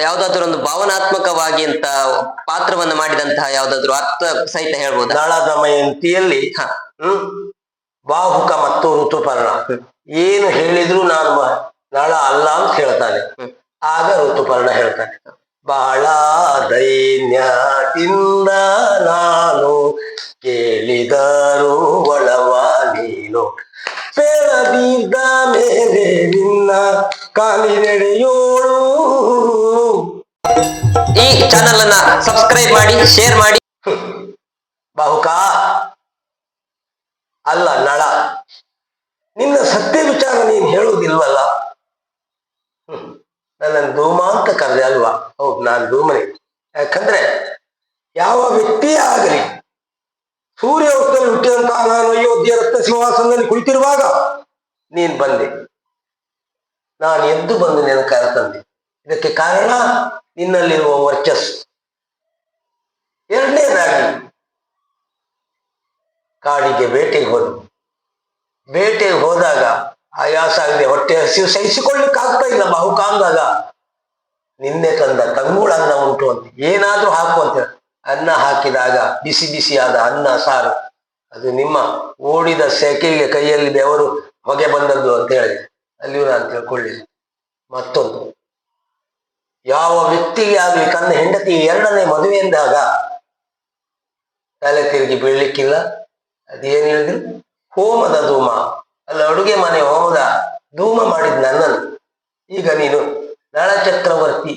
ಯಾವ್ದಾದ್ರು ಒಂದು ಭಾವನಾತ್ಮಕವಾಗಿ ಅಂತ ಪಾತ್ರವನ್ನು ಮಾಡಿದಂತಹ ಯಾವ್ದಾದ್ರು ಅರ್ಥ ಸಹಿತ ಹೇಳ್ಬೋದು? ನಳ ದಮಯಂತಿಯಲ್ಲಿ ಹ್ಮ್ ಬಾಹುಕ ಮತ್ತು ಋತುಪರ್ಣ. ಏನು ಹೇಳಿದ್ರು ನಾನು ನಾಳ ಅಲ್ಲ ಅಂತ ಹೇಳ್ತಾನೆ. ಆಗ ಋತುಪರ್ಣ ಹೇಳ್ತಾನೆ. ಬಹಳ ದೈನ್ಯದಿಂದ ನಾನು ಕೇಳಿದರು ಒಳವ ನೀನು. ಮೇಲೆ ಕಾಲಿನೆಡೆಯೋಳು ಈ ಚಾನಲ್ ಅನ್ನ ಸಬ್ಸ್ಕ್ರೈಬ್ ಮಾಡಿ ಶೇರ್ ಮಾಡಿ. ಬಾಹುಕ. ಅಲ್ಲ ನಳ. ನಿನ್ನ ಸತ್ಯ ವಿಚಾರ ನೀನ್ ಹೇಳುವುದಿಲ್ವಲ್ಲ? ಹ್ಮ್. ನನ್ನನ್ನು ಧೂಮ ಅಂತ ಕರೆದೆ ಅಲ್ವಾ? ಹೌದು ನಾನು ಧೂಮನೆ. ಯಾಕಂದ್ರೆ ಯಾವ ವ್ಯಕ್ತಿಯೇ ಆಗಲಿ ಸೂರ್ಯ ಹುಟ್ಟಿದಂತಹ ನಾನು ಅಯೋಧ್ಯೆ ರಕ್ತ ಸಿಂಹಾಸನದಲ್ಲಿ ಕುಳಿತಿರುವಾಗ ನೀನ್ ಬಂದೆ. ನಾನು ಎದ್ದು ಬಂದು ನಿನ್ನ ಕರೆ ತಂದೆ. ಇದಕ್ಕೆ ಕಾರಣ ನಿನ್ನಲ್ಲಿರುವ ವರ್ಚಸ್ಸು. ಎರಡನೇದಾಗಿ, ಕಾಡಿಗೆ ಬೇಟೆಗೆ ಹೋದ. ಬೇಟೆಗೆ ಹೋದಾಗ ಆಯಾಸ ಆಗದೆ ಹೊಟ್ಟೆ ಹಸಿವು ಸಹಿಸಿಕೊಳ್ಳಿಕ್ಕೆ ಆಗ್ತಾ ಇಲ್ಲ. ಬಹುಕಾಂಗಾಗ ನಿನ್ನೆ ತಂದ ತಂಗುಳ ಅನ್ನ ಉಂಟು ಅಂತ. ಏನಾದ್ರೂ ಹಾಕು ಅಂತ ಹೇಳಿ. ಅನ್ನ ಹಾಕಿದಾಗ ಬಿಸಿ ಬಿಸಿಯಾದ ಅನ್ನ ಸಾರು. ಅದು ನಿಮ್ಮ ಓಡಿದ ಸೆಕೆಗೆ ಕೈಯಲ್ಲಿ ಬೆವರು ಹೊಗೆ ಬಂದದ್ದು ಅಂತ ಹೇಳಿ. ತಿಳ್ಕೊಳ್ಳಿಲ್ಲ ಮತ್ತೊಂದು, ಯಾವ ವ್ಯಕ್ತಿಗೆ ಆಗಲಿ ತನ್ನ ಹೆಂಡತಿ ಎರಡನೇ ಮದುವೆ ಎಂದಾಗ ತಲೆ ತಿರುಗಿ ಬೀಳ್ಲಿಕ್ಕಿಲ್ಲ? ಅದೇನು ಹೇಳಿದ್ರು? ಹೋಮದ ಧೂಮ. ಅಲ್ಲ, ಅಡುಗೆ ಮನೆ ಹೋಮದ ಧೂಮ ಮಾಡಿದ ನನ್ನನ್ನು. ಈಗ ನೀನು ನಳ ಚಕ್ರವರ್ತಿ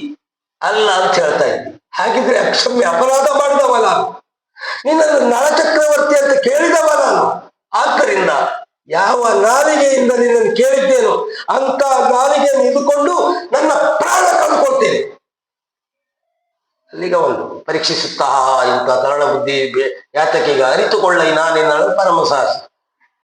ಅಲ್ಲ ಅಂತ ಹೇಳ್ತಾ ಇದ್ದಿ. ಹಾಗಿದ್ರೆ ಅಕ್ಷಮ್ಯ ಅಪರಾಧ ಮಾಡಿದವಲ್ಲ? ನಾನು ನಿನ್ನನ್ನು ನಳ ಚಕ್ರವರ್ತಿ ಯಾವ ನಾಲಿಗೆಯಿಂದ ನಿನ್ನನ್ನು ಕೇಳಿದ್ದೇನೋ ಅಂತ ನಾಲಿಗೆಯನ್ನು ಇದುಕೊಂಡು ನನ್ನ ಪ್ರಾಣ ಕಳ್ಕೊಳ್ತೇನೆ ಅಲ್ಲಿಗ ಒಂದು ಪರೀಕ್ಷಿಸುತ್ತಾ ಇಂಥ ತರಳ ಬುದ್ಧಿ ಯಾತಕೀಗ ಅರಿತುಕೊಳ್ಳ ಪರಮ ಸಾಹಸಿ